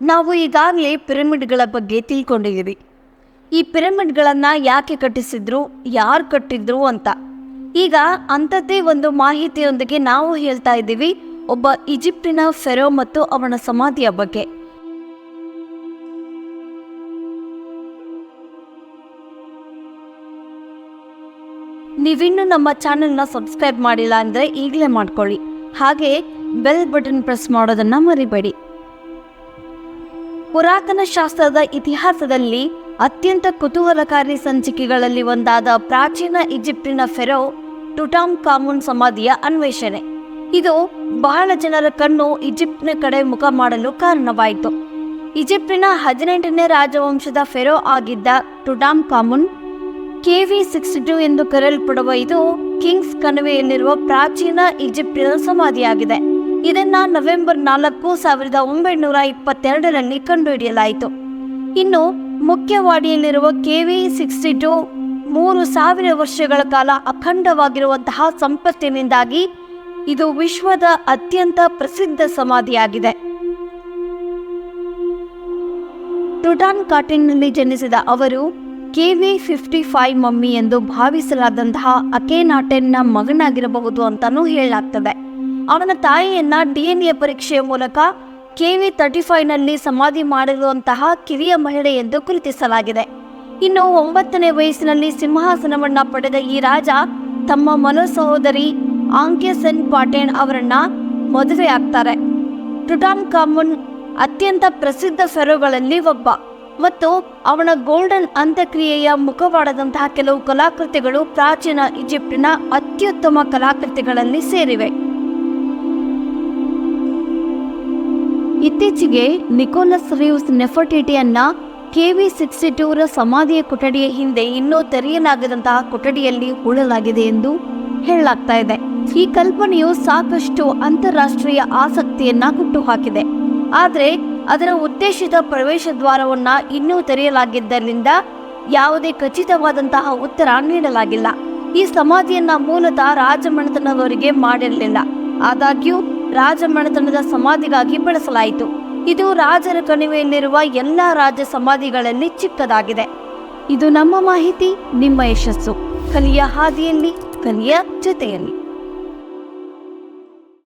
ನಾವು ಈಗಾಗಲೇ ಪಿರಮಿಡ್ಗಳ ಬಗ್ಗೆ ತಿಳ್ಕೊಂಡಿದ್ದೀವಿ. ಈ ಪಿರಮಿಡ್ಗಳನ್ನು ಯಾಕೆ ಕಟ್ಟಿಸಿದ್ರು, ಯಾರು ಕಟ್ಟಿದ್ರು ಅಂತ. ಈಗ ಅಂಥದ್ದೇ ಒಂದು ಮಾಹಿತಿಯೊಂದಿಗೆ ನಾವು ಹೇಳ್ತಾ ಇದ್ದೀವಿ, ಒಬ್ಬ ಈಜಿಪ್ಟಿನ ಫೆರೋ ಮತ್ತು ಅವನ ಸಮಾಧಿಯ ಬಗ್ಗೆ. ನೀವಿನ್ನೂ ನಮ್ಮ ಚಾನೆಲ್ನ ಸಬ್ಸ್ಕ್ರೈಬ್ ಮಾಡಿಲ್ಲ ಅಂದರೆ ಈಗಲೇ ಮಾಡ್ಕೊಳ್ಳಿ. ಹಾಗೆ ಬೆಲ್ ಬಟನ್ ಪ್ರೆಸ್ ಮಾಡೋದನ್ನು ಮರಿಬೇಡಿ. ಪುರಾತನ ಶಾಸ್ತ್ರದ ಇತಿಹಾಸದಲ್ಲಿ ಅತ್ಯಂತ ಕುತೂಹಲಕಾರಿ ಸಂಚಿಕೆಗಳಲ್ಲಿ ಒಂದಾದ ಪ್ರಾಚೀನ ಈಜಿಪ್ಟಿನ ಫೆರೋ ಟುಟಾಮ್ ಕಾಮೂನ್ ಸಮಾಧಿಯ ಅನ್ವೇಷಣೆ. ಇದು ಬಹಳ ಜನರ ಕಣ್ಣು ಈಜಿಪ್ಟಿನ ಕಡೆ ಮುಖ ಮಾಡಲು ಕಾರಣವಾಯಿತು. ಈಜಿಪ್ಟಿನ ಹದಿನೆಂಟನೇ ರಾಜವಂಶದ ಫೆರೋ ಆಗಿದ್ದ Tutankhamun, K V sixty two ಎಂದು ಕರೆಯಲ್ಪಡುವ ಇದು ಕಿಂಗ್ಸ್ ಕಣಿವೆಯಲ್ಲಿರುವ ಪ್ರಾಚೀನ ಈಜಿಪ್ಟಿನ ಸಮಾಧಿಯಾಗಿದೆ. ಇದನ್ನ ನವೆಂಬರ್ ನಾಲ್ಕು ಸಾವಿರದ ಒಂಬೈನೂರ ಇಪ್ಪತ್ತೆರಡರಲ್ಲಿ ಕಂಡುಹಿಡಿಯಲಾಯಿತು. ಇನ್ನು ಮುಖ್ಯವಾಡಿಯಲ್ಲಿರುವ ಕೆವಿ ಸಿಕ್ಸ್ಟಿ ಟು ಮೂರು ಸಾವಿರ ವರ್ಷಗಳ ಕಾಲ ಅಖಂಡವಾಗಿರುವಂತಹ ಸಂಪತ್ತಿನಿಂದಾಗಿ ಇದು ವಿಶ್ವದ ಅತ್ಯಂತ ಪ್ರಸಿದ್ಧ ಸಮಾಧಿಯಾಗಿದೆ. ಟುಟಾನ್ ಕಾಟಿನ್ನಲ್ಲಿ ಜನಿಸಿದ ಅವರು ಕೆವಿ ಫಿಫ್ಟಿ ಫೈವ್ ಮಮ್ಮಿ ಎಂದು ಭಾವಿಸಲಾದಂತಹ ಅಕೇನಾಟೆನ್ನ ಮಗನಾಗಿರಬಹುದು ಅಂತಲೂ ಹೇಳಲಾಗ್ತದೆ. ಅವನ ತಾಯಿಯನ್ನ ಡಿ ಎನ್ ಎ ಪರೀಕ್ಷೆಯ ಮೂಲಕ ಕೆವಿ ತರ್ಟಿ ಫೈವ್ನಲ್ಲಿ ಸಮಾಧಿ ಮಾಡಿರುವಂತಹ ಕಿರಿಯ ಮಹಿಳೆ ಎಂದು ಗುರುತಿಸಲಾಗಿದೆ. ಇನ್ನು ಒಂಬತ್ತನೇ ವಯಸ್ಸಿನಲ್ಲಿ ಸಿಂಹಾಸನವನ್ನ ಪಡೆದ ಈ ರಾಜ ತಮ್ಮ ಮನೋ ಸಹೋದರಿ ಆಂಕೆ ಸೆನ್ ಪಾಟೇನ್ ಅವರನ್ನ ಮದುವೆ ಆಗ್ತಾರೆ. ಟುಟಾನ್ ಕಾಮುನ್ ಅತ್ಯಂತ ಪ್ರಸಿದ್ಧ ಫೆರೋಗಳಲ್ಲಿ ಒಬ್ಬ ಮತ್ತು ಅವನ ಗೋಲ್ಡನ್ ಅಂತ್ಯಕ್ರಿಯೆಯ ಮುಖವಾಡದಂತಹ ಕೆಲವು ಕಲಾಕೃತಿಗಳು ಪ್ರಾಚೀನ ಈಜಿಪ್ಟಿನ ಅತ್ಯುತ್ತಮ ಕಲಾಕೃತಿಗಳಲ್ಲಿ ಸೇರಿವೆ. ಇತ್ತೀಚೆಗೆ ನಿಕೋಲಸ್ ರೀವ್ಸ್ ನೆಫರ್ಟಿಟಿಯನ್ನ ಕೆವಿ ಸಿಕ್ಸ್ಟಿ ಟೂರ ಸಮಾಧಿಯ ಕೊಠಡಿಯ ಹಿಂದೆ ಇನ್ನೂ ತೆರೆಯಲಾಗದಂತಹ ಕೊಠಡಿಯಲ್ಲಿ ಹೂಳಲಾಗಿದೆ ಎಂದು ಹೇಳಲಾಗ್ತಾ ಇದೆ. ಈ ಕಲ್ಪನೆಯು ಸಾಕಷ್ಟು ಅಂತಾರಾಷ್ಟ್ರೀಯ ಆಸಕ್ತಿಯನ್ನ ಹುಟ್ಟುಹಾಕಿದೆ. ಆದರೆ ಅದರ ಉದ್ದೇಶಿತ ಪ್ರವೇಶ ದ್ವಾರವನ್ನ ಇನ್ನೂ ತೆರೆಯಲಾಗಿದ್ದರಿಂದ ಯಾವುದೇ ಖಚಿತವಾದಂತಹ ಉತ್ತರ ನೀಡಲಾಗಿಲ್ಲ. ಈ ಸಮಾಧಿಯನ್ನ ಮೂಲತಃ ರಾಜಮನೆತನದವರಿಗೆ ಮಾಡಿರಲಿಲ್ಲ. ಆದಾಗ್ಯೂ ರಾಜಮನೆತನದ ಸಮಾಧಿಗಾಗಿ ಬಳಸಲಾಯಿತು. ಇದು ರಾಜರ ಕಣಿವೆಯಲ್ಲಿರುವ ಎಲ್ಲ ರಾಜ ಸಮಾಧಿಗಳಲ್ಲಿ ಚಿಕ್ಕದಾಗಿದೆ. ಇದು ನಮ್ಮ ಮಾಹಿತಿ, ನಿಮ್ಮ ಯಶಸ್ಸು. ಕಲಿಯ ಹಾದಿಯಲ್ಲಿ, ಕಲಿಯ ಜೊತೆಯಲ್ಲಿ.